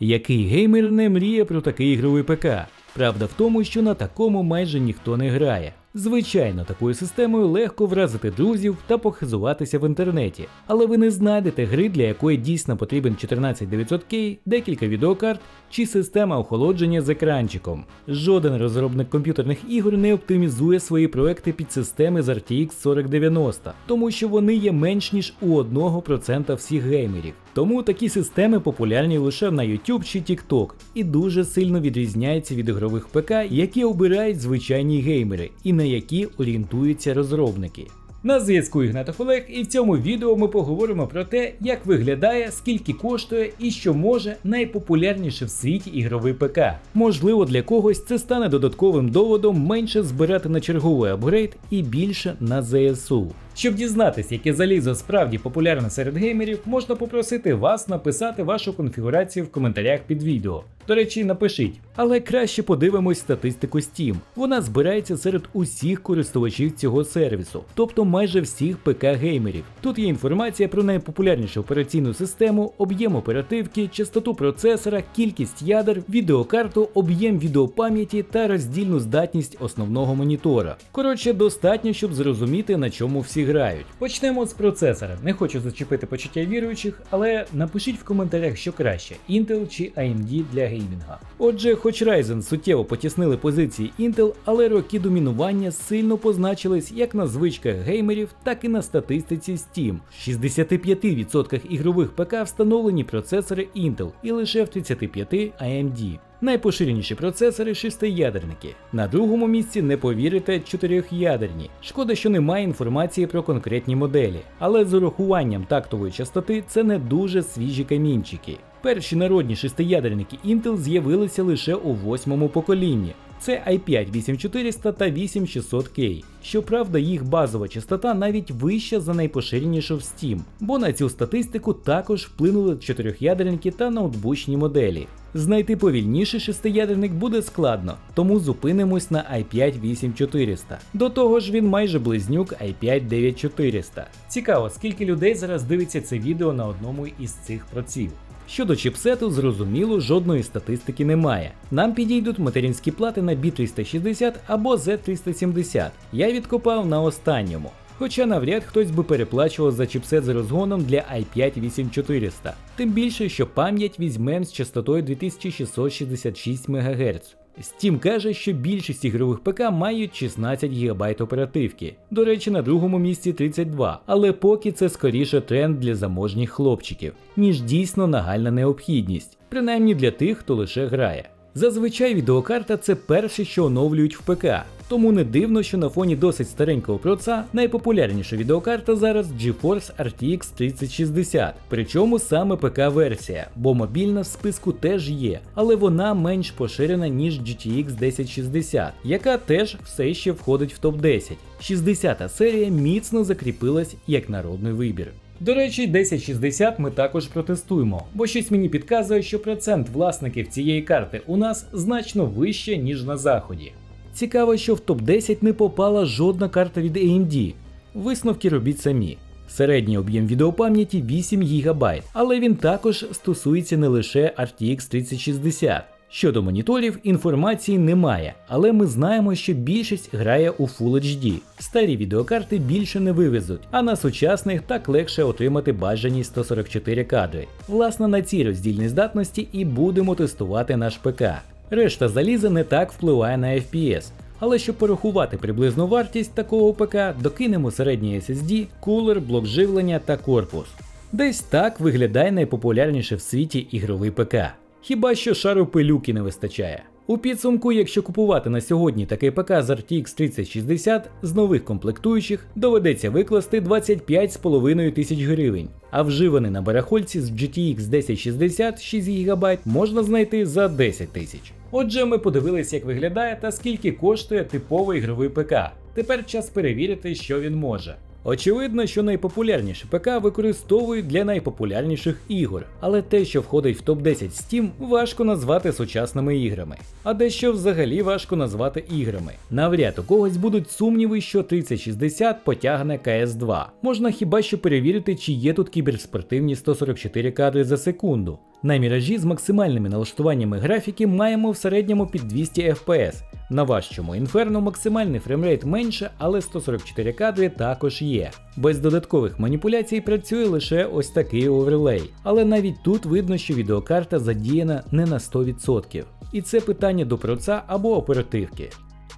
Який геймер не мріє про такий ігровий ПК? Правда в тому, що на такому майже ніхто не грає. Звичайно, такою системою легко вразити друзів та похизуватися в інтернеті, але ви не знайдете гри, для якої дійсно потрібен 14900K, декілька відеокарт чи система охолодження з екранчиком. Жоден розробник комп'ютерних ігор не оптимізує свої проекти під системи з RTX 4090, тому що вони є менш ніж у 1% всіх геймерів. Тому такі системи популярні лише на YouTube чи TikTok і дуже сильно відрізняються від ігрових ПК, які обирають звичайні геймери і на які орієнтуються розробники. На зв'язку Ігнатов Олег, і в цьому відео ми поговоримо про те, як виглядає, скільки коштує і що може найпопулярніше в світі ігровий ПК. Можливо, для когось це стане додатковим доводом менше збирати на черговий апгрейд і більше на ЗСУ. Щоб дізнатись, яке залізо справді популярне серед геймерів, можна попросити вас написати вашу конфігурацію в коментарях під відео. До речі, напишіть. Але краще подивимось статистику Steam. Вона збирається серед усіх користувачів цього сервісу, тобто майже всіх ПК-геймерів. Тут є інформація про найпопулярнішу операційну систему, об'єм оперативки, частоту процесора, кількість ядер, відеокарту, об'єм відеопам'яті та роздільну здатність основного монітора. Коротше, достатньо, щоб зрозуміти, на чому всі грають. Почнемо з процесора. Не хочу зачепити почуття віруючих, але напишіть в коментарях, що краще Intel чи AMD для геймінга. Отже, хоч Ryzen суттєво потіснили позиції Intel, але роки домінування сильно позначились як на звичках геймерів, так і на статистиці Steam. В 65% ігрових ПК встановлені процесори Intel і лише в 35% AMD. Найпоширеніші процесори шестиядерники. На другому місці не повірите чотирьохядерні. Шкода, що немає інформації про конкретні моделі, але з урахуванням тактової частоти це не дуже свіжі камінчики. Перші народні шестиядерники Intel з'явилися лише у восьмому поколінні. Це i5 8400 та 8600K. Щоправда, їх базова частота навіть вища за найпоширенішу в Steam, бо на цю статистику також вплинули чотирьохядерники та ноутбучні моделі. Знайти повільніший шестиядерник буде складно, тому зупинимось на i5 8400. До того ж він майже близнюк i5 9400. Цікаво, скільки людей зараз дивиться це відео на одному із цих проців. Щодо чіпсету, зрозуміло, жодної статистики немає. Нам підійдуть материнські плати на B360 або Z370. Я відкопав на останньому. Хоча навряд хтось би переплачував за чіпсет з розгоном для i5 8400. Тим більше, що пам'ять візьмем з частотою 2666 МГц. Steam каже, що більшість ігрових ПК мають 16 ГБ оперативки. До речі, на другому місці 32, але поки це скоріше тренд для заможніх хлопчиків, ніж дійсно нагальна необхідність, принаймні для тих, хто лише грає. Зазвичай відеокарта це перше, що оновлюють в ПК, тому не дивно, що на фоні досить старенького проца найпопулярніша відеокарта зараз GeForce RTX 3060, причому саме ПК-версія, бо мобільна в списку теж є, але вона менш поширена, ніж GTX 1060, яка теж все ще входить в топ-10. 60-та серія міцно закріпилась як народний вибір. До речі, 1060 ми також протестуємо, бо щось мені підказує, що процент власників цієї карти у нас значно вище, ніж на заході. Цікаво, що в топ-10 не попала жодна карта від AMD. Висновки робіть самі. Середній об'єм відеопам'яті 8 ГБ, але він також стосується не лише RTX 3060. Щодо моніторів, інформації немає, але ми знаємо, що більшість грає у Full HD. Старі відеокарти більше не вивезуть, а на сучасних так легше отримати бажані 144 кадри. Власне, на цій роздільній здатності і будемо тестувати наш ПК. Решта заліза не так впливає на FPS. Але щоб порахувати приблизну вартість такого ПК, докинемо середній SSD, кулер, блок живлення та корпус. Десь так виглядає найпопулярніше в світі ігровий ПК. Хіба що шару пилюки не вистачає. У підсумку, якщо купувати на сьогодні такий ПК з RTX 3060 з нових комплектуючих, доведеться викласти 25,5 тисяч гривень, а вживаний на барахольці з GTX 1060 6 ГБ можна знайти за 10 тисяч. Отже, ми подивилися, як виглядає та скільки коштує типовий ігровий ПК. Тепер час перевірити, що він може. Очевидно, що найпопулярніші ПК використовують для найпопулярніших ігор, але те, що входить в топ-10 Steam, важко назвати сучасними іграми, а дещо взагалі важко назвати іграми. Навряд у когось будуть сумніви, що 3060 потягне CS2. Можна хіба що перевірити, чи є тут кіберспортивні 144 кадри за секунду. На міражі з максимальними налаштуваннями графіки маємо в середньому під 200 FPS. На важчому Inferno максимальний фреймрейт менше, але 144 кадри також є. Без додаткових маніпуляцій працює лише ось такий оверлей. Але навіть тут видно, що відеокарта задіяна не на 100%. І це питання до проца або оперативки.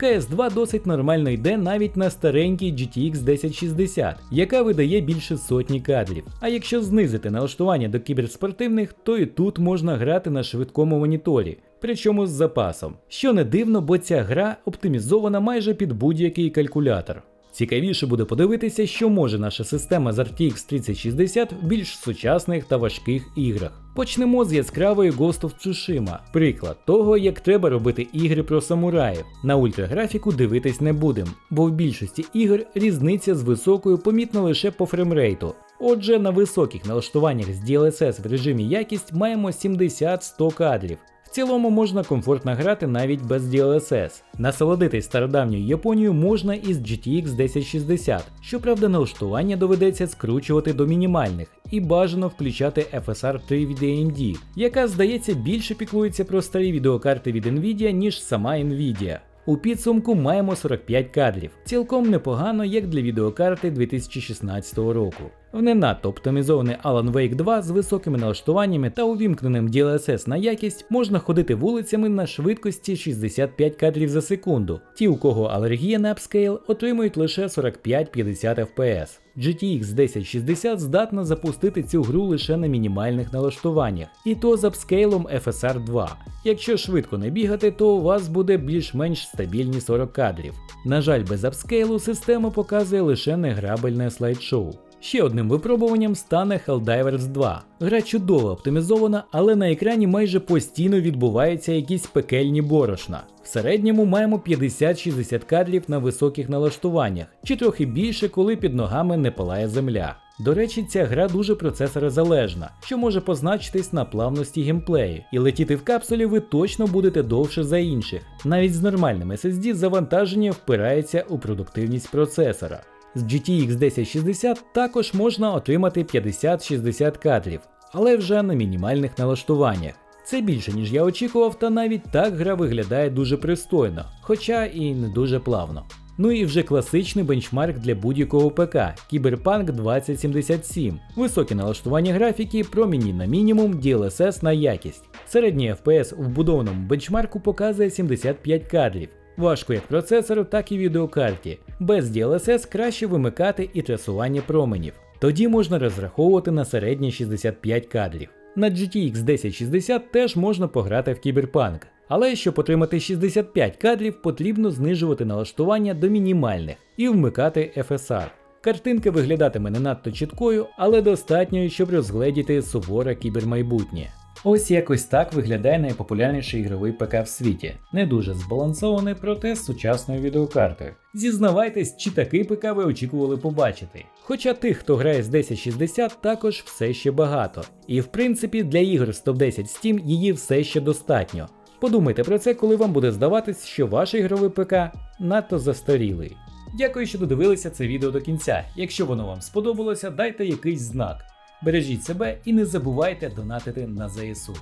CS2 досить нормально йде навіть на старенькій GTX 1060, яка видає більше сотні кадрів. А якщо знизити налаштування до кіберспортивних, то і тут можна грати на швидкому моніторі, причому з запасом. Що не дивно, бо ця гра оптимізована майже під будь-який калькулятор. Цікавіше буде подивитися, що може наша система з RTX 3060 в більш сучасних та важких іграх. Почнемо з яскравої Ghost of Tsushima, приклад того, як треба робити ігри про самураїв. На ультраграфіку дивитись не будем, бо в більшості ігор різниця з високою помітна лише по фреймрейту. Отже, на високих налаштуваннях з DLSS в режимі якість маємо 70-100 кадрів. Цілому можна комфортно грати навіть без DLSS. Насолодитись стародавньою Японією можна із GTX 1060, щоправда, налаштування доведеться скручувати до мінімальних і бажано включати FSR 3 від AMD, яка, здається, більше піклується про старі відеокарти від Nvidia, ніж сама Nvidia. У підсумку маємо 45 кадрів, цілком непогано як для відеокарти 2016 року. В не надто оптимізований Alan Wake 2 з високими налаштуваннями та увімкненим DLSS на якість можна ходити вулицями на швидкості 65 кадрів за секунду. Ті, у кого алергія на апскейл, отримують лише 45-50 FPS. GTX 1060 здатна запустити цю гру лише на мінімальних налаштуваннях, і то з апскейлом FSR 2. Якщо швидко не бігати, то у вас буде більш-менш стабільні 40 кадрів. На жаль, без апскейлу система показує лише неграбельне слайд-шоу. Ще одним випробуванням стане Helldivers 2. Гра чудово оптимізована, але на екрані майже постійно відбуваються якісь пекельні борошна. В середньому маємо 50-60 кадрів на високих налаштуваннях, чи трохи більше, коли під ногами не палає земля. До речі, ця гра дуже процесорозалежна, що може позначитись на плавності геймплею, і летіти в капсулі ви точно будете довше за інших. Навіть з нормальним SSD завантаження впирається у продуктивність процесора. З GTX 1060 також можна отримати 50-60 кадрів, але вже на мінімальних налаштуваннях. Це більше, ніж я очікував, та навіть так гра виглядає дуже пристойно, хоча і не дуже плавно. Ну і вже класичний бенчмарк для будь-якого ПК Cyberpunk 2077, високі налаштування графіки, проміні на мінімум, DLSS на якість. Середній FPS у вбудованому бенчмарку показує 75 кадрів. Важко як процесору, так і відеокарті. Без DLSS краще вимикати і трасування променів. Тоді можна розраховувати на середні 65 кадрів. На GTX 1060 теж можна пограти в кіберпанк. Але щоб отримати 65 кадрів, потрібно знижувати налаштування до мінімальних і вмикати FSR. Картинка виглядатиме не надто чіткою, але достатньою, щоб розгледіти суворе кібермайбутнє. Ось якось так виглядає найпопулярніший ігровий ПК в світі. Не дуже збалансований, проте з сучасною відеокартою. Зізнавайтесь, чи такий ПК ви очікували побачити. Хоча тих, хто грає з 1060, також все ще багато. І в принципі для ігор з топ-10 Steam її все ще достатньо. Подумайте про це, коли вам буде здаватись, що ваш ігровий ПК надто застарілий. Дякую, що додивилися це відео до кінця. Якщо воно вам сподобалося, дайте якийсь знак. Бережіть себе і не забувайте донатити на ЗСУ.